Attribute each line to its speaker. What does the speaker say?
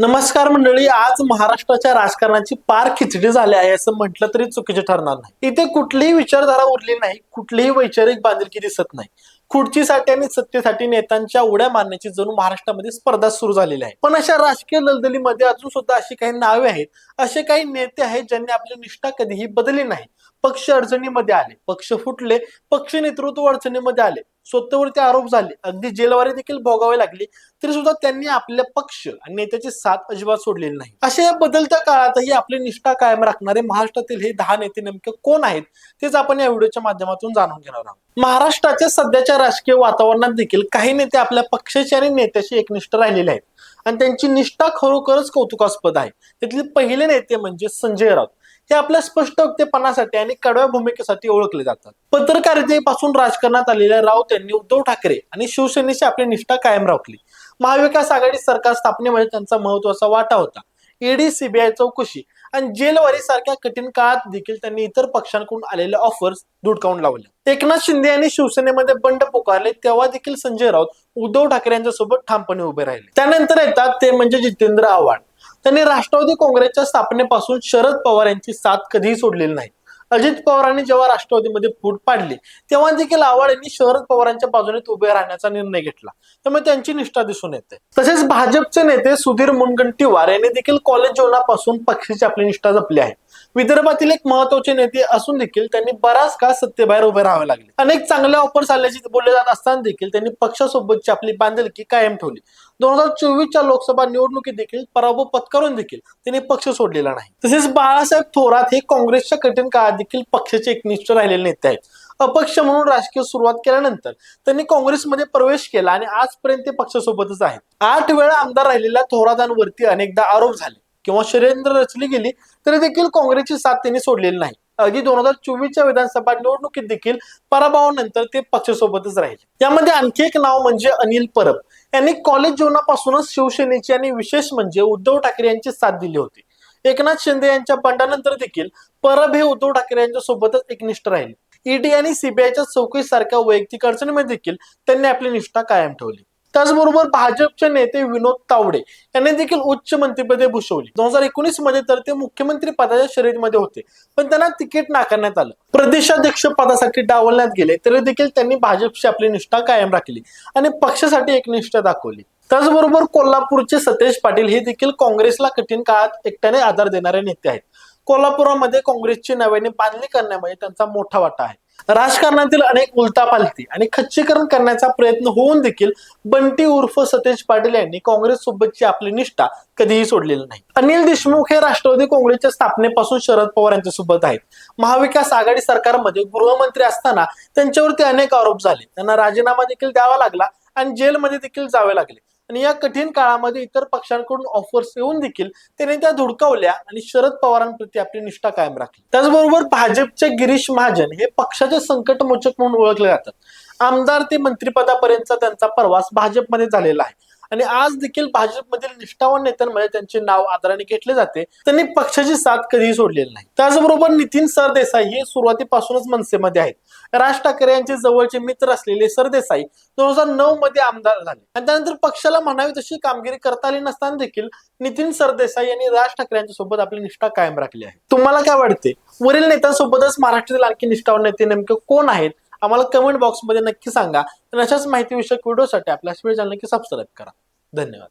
Speaker 1: नमस्कार मंडळी आज महाराष्ट्राच्या राजकारणाची पार खिचडी झाली आहे असं म्हटलं तरी चुकीचे ठरणार नाही. इथे कुठलीही विचारधारा उरली नाही कुठलीही वैचारिक बांधिलकी दिसत नाही. खुर्चीसाठी आणि सत्तेसाठी नेत्यांच्या उड्या मारण्याची जणू महाराष्ट्रामध्ये स्पर्धा सुरू झालेली आहे. पण अशा राजकीय दलदलीमध्ये अजून सुद्धा अशी काही नावे आहेत असे काही नेते आहेत ज्यांनी आपली निष्ठा कधीही बदलली नाही. पक्ष अडचणीमध्ये आले पक्ष फुटले पक्ष नेतृत्व अडचणीमध्ये आले स्वतःवरती आरोप झाले अगदी जेलवारी देखील भोगावे लागले तरी सुद्धा त्यांनी आपल्या पक्ष आणि नेत्याची साथ अजिबात सोडलेली नाही. अशा या बदलत्या काळातही आपली निष्ठा कायम राखणारे महाराष्ट्रातील हे दहा नेते नेमके कोण आहेत तेच आपण या व्हिडिओच्या माध्यमातून जाणून घेणार आहोत. महाराष्ट्राच्या सध्याच्या राजकीय वातावरणात देखील काही नेते आपल्या पक्षाचे आणि नेत्याशी एकनिष्ठ राहिलेले आहेत. आणि त्यांची निष्ठा खरोखरच कौतुकास्पद आहे. त्यातले पहिले नेते म्हणजे संजय राऊत. हे आपल्या स्पष्ट वक्तेपणासाठी आणि कडव्या भूमिकेसाठी ओळखले जातात. पत्रकारितेपासून राजकारणात आलेल्या राऊत यांनी उद्धव ठाकरे आणि शिवसेनेशी आपली निष्ठा कायम राखली. महाविकास आघाडी सरकार स्थापनेमध्ये त्यांचा महत्त्वाचा वाटा होता. ईडी सीबीआय चौकशी आणि जेलवारी सारख्या कठीण काळात देखील त्यांनी इतर पक्षांकडून आलेल्या ऑफर्स धुडकावून लावल्या एकनाथ शिंदे यांनी शिवसेनेमध्ये बंड पुकारले तेव्हा देखील संजय राऊत उद्धव ठाकरे यांच्यासोबत ठामपणे उभे राहिले. त्यानंतर येतात ते म्हणजे जितेंद्र आव्हाड. त्यांनी राष्ट्रवादी काँग्रेसच्या स्थापनेपासून शरद पवार यांची साथ कधीही सोडलेली नाही. अजित पवारांनी जेव्हा राष्ट्रवादीमध्ये फूट पाडली तेव्हा देखील आव्हाड यांनी शरद पवारांच्या बाजूने उभे राहण्याचा निर्णय घेतला. त्यामुळे त्यांची निष्ठा दिसून येते. तसेच भाजपचे नेते सुधीर मुनगंटीवार यांनी देखील कॉलेज जीवनापासून पक्षाची आपली निष्ठा जपली आहे. विदर्भातील एक महत्त्वाचे नेते असून देखील त्यांनी बराच काळ सत्तेबाहेर उभे राहावे लागले. अनेक चांगल्या ऑफर्स आल्याचे बोलले जात असताना देखील त्यांनी पक्षासोबतची आपली बांधिलकी कायम ठेवली. दोन हजार चोवीसच्या लोकसभा निवडणुकीत देखील पराभव पत्करून देखील त्यांनी पक्ष सोडलेला नाही. तसेच बाळासाहेब थोरात हे काँग्रेसच्या कठीण काळात देखील पक्षाचे एकनिष्ठ राहिलेले नेते आहेत. अपक्ष म्हणून राजकीय सुरुवात केल्यानंतर त्यांनी काँग्रेसमध्ये प्रवेश केला आणि आजपर्यंत ते पक्षासोबतच आहेत. आठ वेळा आमदार राहिलेल्या थोरातांवरती अनेकदा आरोप झाले. किंवा षडयंत्र रचली गेली तरी देखील काँग्रेसची साथ त्यांनी सोडलेली नाही. अगदी दोन हजार चोवीसच्या विधानसभा निवडणुकीत देखील पराभवानंतर ते पक्षासोबतच राहिले. यामध्ये आणखी एक नाव म्हणजे अनिल परब. यांनी कॉलेज जीवनापासूनच शिवसेनेची आणि विशेष म्हणजे उद्धव ठाकरे यांची साथ दिली होती. एकनाथ शिंदे यांच्या बंडानंतर देखील परब हे उद्धव ठाकरे यांच्या सोबतच एकनिष्ठ राहिले. ईडी आणि सीबीआयच्या चौकशीसारख्या वैयक्तिक अडचणीमध्ये देखील त्यांनी आपली निष्ठा कायम ठेवली. त्याचबरोबर भाजपचे नेते विनोद तावडे यांनी देखील उच्च मंत्रीपदे भूषवली. दोन हजार एकोणीसमध्ये तर ते मुख्यमंत्री पदाच्या शर्यतीमध्ये होते पण त्यांना तिकीट नाकारण्यात आलं. प्रदेशाध्यक्ष पदासाठी डावलण्यात गेले तरी देखील त्यांनी भाजपशी आपली निष्ठा कायम राखली आणि पक्षासाठी एक निष्ठा दाखवली. त्याचबरोबर कोल्हापूरचे सतेज पाटील हे देखील काँग्रेसला कठीण काळात एकट्याने आधार देणारे नेते आहेत. कोल्हापुरामध्ये काँग्रेसची नव्याने बांधणी करण्यामध्ये त्यांचा मोठा वाटा आहे. राजकारणातील अनेक उलतापालती आणि खच्चीकरण करण्याचा प्रयत्न होऊन देखील बंटी उर्फ सतेज पाटील यांनी काँग्रेस सोबतची आपली निष्ठा कधीही सोडलेली नाही. अनिल देशमुख हे राष्ट्रवादी काँग्रेसच्या स्थापनेपासून शरद पवार यांच्या सोबत आहेत. महाविकास आघाडी सरकारमध्ये गृहमंत्री असताना त्यांच्यावरती अनेक आरोप झाले. त्यांना राजीनामा देखील द्यावा लागला आणि जेलमध्ये देखील जावे लागले. आणि या कठीण काळामध्ये इतर पक्षांकडून ऑफर्स येऊन देखील त्याने त्या धुडकावल्या आणि शरद पवारांप्रती आपली निष्ठा कायम राखली. त्याचबरोबर भाजपचे गिरीश महाजन हे पक्षाचे संकटमोचक म्हणून ओळखले जातात. आमदार ते मंत्रिपदापर्यंतचा त्यांचा प्रवास भाजपमध्ये झालेला आहे. आणि आज देखील भाजपमधील निष्ठावान नेत्यांमध्ये त्यांचे नाव आदराने घेतले जाते. त्यांनी पक्षाची साथ कधीही सोडलेली नाही. त्याचबरोबर नितीन सरदेसाई हे सुरुवातीपासूनच मनसेमध्ये आहेत. राज ठाकरे यांचे जवळचे मित्र असलेले सरदेसाई दोन हजार नऊ मध्ये आमदार झाले. आणि त्यानंतर पक्षाला म्हणावी तशी कामगिरी करता आली नसताना देखील नितीन सरदेसाई यांनी राज ठाकरे यांच्या सोबत आपली निष्ठा कायम राखली आहे. तुम्हाला काय वाटते? वरील नेत्यांसोबतच महाराष्ट्रातील आणखी निष्ठावान नेते नेमके कोण आहेत? आम्हाला कमेंट बॉक्समध्ये नक्की सांगा. आणि अशाच माहितीविषयक व्हिडिओसाठी आपल्या चॅनल नक्की सबस्क्राईब करा. धन्यवाद.